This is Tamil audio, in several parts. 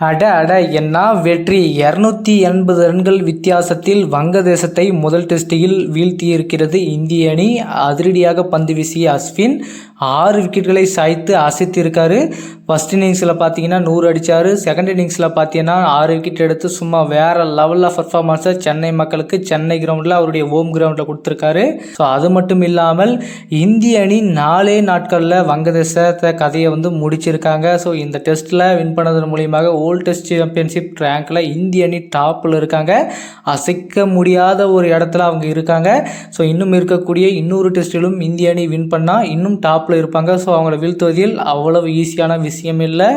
அட அட என்ன வெற்றி. இரநூத்தி எண்பது ரன்கள் வித்தியாசத்தில் வங்கதேசத்தை முதல் டெஸ்டில் வீழ்த்தியிருக்கிறது இந்திய அணி. அதிரடியாக பந்து வீசிய அஸ்வின் ஆறு விக்கெட்டுகளை சாய்த்து அசைத்திருக்காரு. ஃபஸ்ட் இன்னிங்ஸில் பார்த்தீங்கன்னா நூறு அடித்தார் செகண்ட் இன்னிங்ஸில் பார்த்தீங்கன்னா ஆறு விக்கெட் எடுத்து சும்மா வேறு லெவலில் பர்ஃபார்மன்ஸை சென்னை மக்களுக்கு சென்னை கிரவுண்டில் அவருடைய ஹோம் கிரவுண்டில் கொடுத்துருக்காரு. ஸோ அது மட்டும் இல்லாமல் இந்திய அணி நாலே நாட்களில் வங்கதேசத்தை கதையை வந்து முடிச்சிருக்காங்க. ஸோ இந்த டெஸ்ட்டில் வின் பண்ணதன் மூலியமாக ஓல்ட் டெஸ்ட் சாம்பியன்ஷிப் ரேங்க்கில் இந்திய அணி டாப்பில் இருக்காங்க. அசைக்க முடியாத ஒரு இடத்துல அவங்க இருக்காங்க. ஸோ இன்னும் இருக்கக்கூடிய இன்னொரு டெஸ்ட்டிலும் இந்திய அணி வின் பண்ணால் இன்னும் டாப்பில் இருப்பாங்க. ஸோ அவங்கள வீழ்த்துவதில் அவ்வளவு ஈஸியான விஷயம் இல்லை.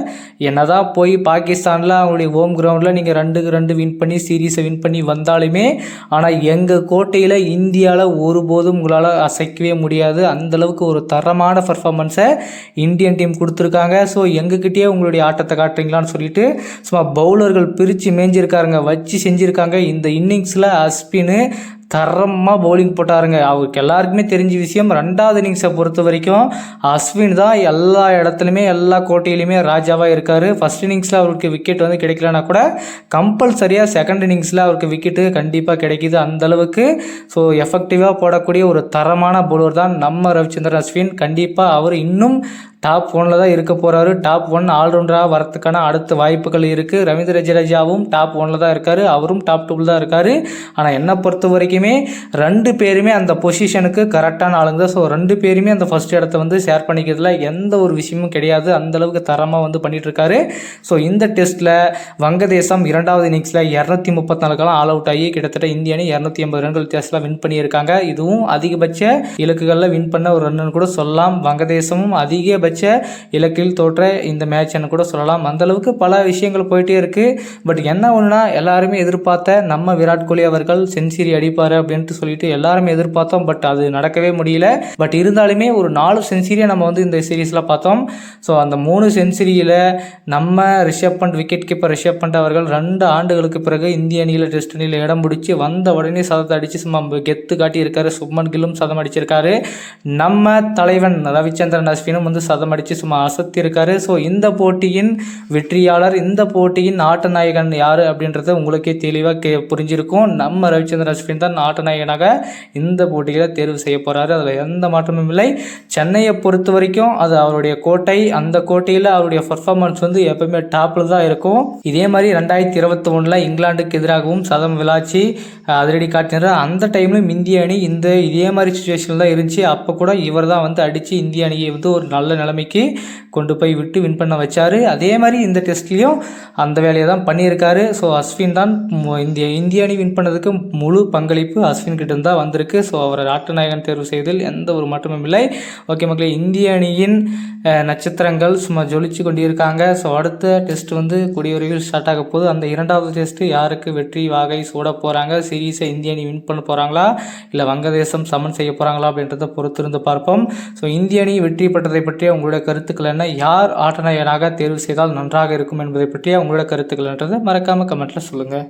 என்னதான் போய் பாகிஸ்தானில் அவங்களுடைய ஹோம் கிரவுண்டில் நீங்கள் ரெண்டுக்கு ரெண்டு வின் பண்ணி சீரீஸை வின் பண்ணி வந்தாலுமே ஆனால் எங்கள் கோட்டையில் இந்தியாவில் ஒருபோதும் உங்களால் அசைக்கவே முடியாது. அந்தளவுக்கு ஒரு தரமான பர்ஃபார்மன்ஸை இந்தியன் டீம் கொடுத்துருக்காங்க. ஸோ எங்ககிட்டயே உங்களுடைய ஆட்டத்தை காட்டுறீங்களான்னு சொல்லிட்டு சும்மா பவுலர்கள் பிரித்து மேய்ஞ்சிருக்காருங்க வச்சு செஞ்சுருக்காங்க. இந்த இன்னிங்ஸில் அஸ்பின்னு தரமாக பவுலிங் போட்டாருங்க. அவருக்கு எல்லாருக்குமே தெரிஞ்ச விஷயம் ரெண்டாவது இன்னிங்ஸை பொறுத்த வரைக்கும் அஸ்வின் தான் எல்லா இடத்துலையுமே எல்லா கோட்டையிலையுமே ராஜாவாக இருக்கார். ஃபஸ்ட் இன்னிங்ஸில் அவருக்கு விக்கெட் வந்து கிடைக்கலனா கூட கம்பல்சரியாக செகண்ட் இன்னிங்ஸில் அவருக்கு விக்கெட்டு கண்டிப்பாக கிடைக்கிது. அந்தளவுக்கு ஸோ எஃபெக்டிவாக போடக்கூடிய ஒரு தரமான பவுலர் தான் நம்ம ரவிச்சந்திரன் அஸ்வின். கண்டிப்பாக அவர் இன்னும் டாப் ஒனில் தான் இருக்க போகிறாரு டாப் ஒன் ஆல்ரவுண்டராக வரத்துக்கான அடுத்த வாய்ப்புகள் இருக்குது ரவீந்திர ஜடேஜாவும் டாப் ஒனில் தான் இருக்கார். அவரும் டாப் டூவில் தான் இருக்கார். ஆனால் என்னை பொறுத்த வரைக்கும் ரெண்டு பேருமே அந்த பொசிஷனுக்கு கரெக்டான ஆளுங்க தான். ஸோ ரெண்டு பேருமே அந்த ஃபஸ்ட் இடத்த வந்து ஷேர் பண்ணிக்கிறதுல எந்த ஒரு விஷயமும் கிடையாது. அந்தளவுக்கு தரமாக வந்து பண்ணிகிட்ருக்காரு ஸோ இந்த டெஸ்ட்டில் வங்கதேசம் இரண்டாவது இன்னிங்ஸில் இரநூத்தி முப்பத்தி நாலு ஆல் அவுட் ஆகி கிட்டத்தட்ட இந்திய அணி இரநூத்தி ஐம்பது ரன்கள் வித்தியாசத்தில் வின் பண்ணியிருக்காங்க. இதுவும் அதிகபட்ச இலக்குகளில் வின் பண்ண ஒரு ரன்னு கூட சொல்லலாம். வங்கதேசமும் அதிகபட்ச இலக்கில் தோற்ற இந்த மேட்ச்னு கூட சொல்லலாம். அந்தளவுக்கு பல விஷயங்கள் போயிட்டே இருக்குது பட் என்ன ஒன்றுனா எல்லாருமே எதிர்பார்த்த நம்ம விராட் கோலி அவர்கள் செஞ்சுரி அடிப்பார். அப்படின்ட்டு சொல்லிட்டு எல்லாருமே எதிர்பார்த்தோம் பட் அது நடக்கவே முடியல. பட் இருந்தாலுமே ஒரு நாலு செஞ்சுரியை நம்ம வந்து இந்த சீரீஸில் பார்த்தோம். ஸோ அந்த மூணு செஞ்சுரியில் நம்ம ரிஷப் பண்ட் விக்கெட் கீப்பர் ரிஷப் பண்ட் அவர்கள் ரெண்டு ஆண்டுகளுக்கு பிறகு இந்திய அணியில் டெஸ்ட் அணியில் இடம் பிடிச்சி வந்த உடனே சதத்தை அடித்து சும்மா கெத்து காட்டியிருக்காரு. சுப்மன் கில்லும் சதம் அடிச்சிருக்காரு. நம்ம தலைவன் ரவிச்சந்திரன் அஸ்வினும் வந்து சதம் அடித்து சும்மா அசத்தியிருக்காரு ஸோ இந்த போட்டியின் வெற்றியாளர் இந்த போட்டியின் ஆட்ட நாயகன் யார் அப்படின்றத உங்களுக்கே தெளிவாக கே புரிஞ்சிருக்கும். நம்ம ரவிச்சந்திரன் அஸ்வின் தான் ஆட்ட இந்த போட்டியில் தேர்வு செய்ய போகிறாரு அதில் எந்த மாற்றமும் இல்லை. சென்னையை பொறுத்த வரைக்கும் அது அவருடைய கோட்டை. அந்த கோட்டையில் அவருடைய பர்ஃபார்மன்ஸ் வந்து எப்பவுமே டாப்பில் தான் இருக்கும். இதே மாதிரி ரெண்டாயிரத்தி இருபத்தி ஒன்றில் இங்கிலாந்துக்கு எதிராகவும் சதம் விளாச்சி அதிரடி காட்டினார். அந்த டைம்லையும் இந்திய அணி இந்த இதே மாதிரி சுச்சுவேஷனில் தான் இருந்துச்சு. அப்போ கூட இவர் தான் வந்து அடித்து இந்திய அணியை வந்து ஒரு நல்ல நிலைமைக்கு கொண்டு போய் விட்டு வின் பண்ண வச்சார். அதே மாதிரி இந்த டெஸ்ட்லேயும் அந்த வேலையை தான் பண்ணியிருக்காரு. ஸோ அஸ்வின் தான் இந்திய இந்திய அணி வின் பண்ணதுக்கு முழு பங்களிப்பு அஸ்வின் கிட்ட தான் வந்திருக்கு. ஸோ அவரை ஆட்டநாயகன் தேர்வு செய்ததில் எந்த ஒரு மாற்றமும் இல்லை. ஓகே மக்களே இந்திய அணியின் நட்சத்திரங்கள் சும்மா ஜொலிச்சு கொண்டிருக்காங்க. ஸோ அடுத்த டெஸ்ட் வந்து கூடிய ஸ்டார்ட் ஆக போகுது. அந்த இரண்டாவது டெஸ்ட்டு யாருக்கு வெற்றி வாகை சூட போகிறாங்க சீரீஸை இந்திய அணி வின் பண்ண போகிறாங்களா இல்லை வங்கதேசம் சமன் செய்ய போகிறாங்களா அப்படின்றத பொறுத்திருந்து பார்ப்போம். ஸோ இந்திய அணி வெற்றி பெற்றதை பற்றிய உங்களுடைய கருத்துக்கள் என்ன? யார் ஆட்டநாயகனாக தேர்வு செய்தால் நன்றாக இருக்கும் என்பதை பற்றிய உங்களோட கருத்துக்கள் மறக்காமல் கமெண்ட்டில் சொல்லுங்கள்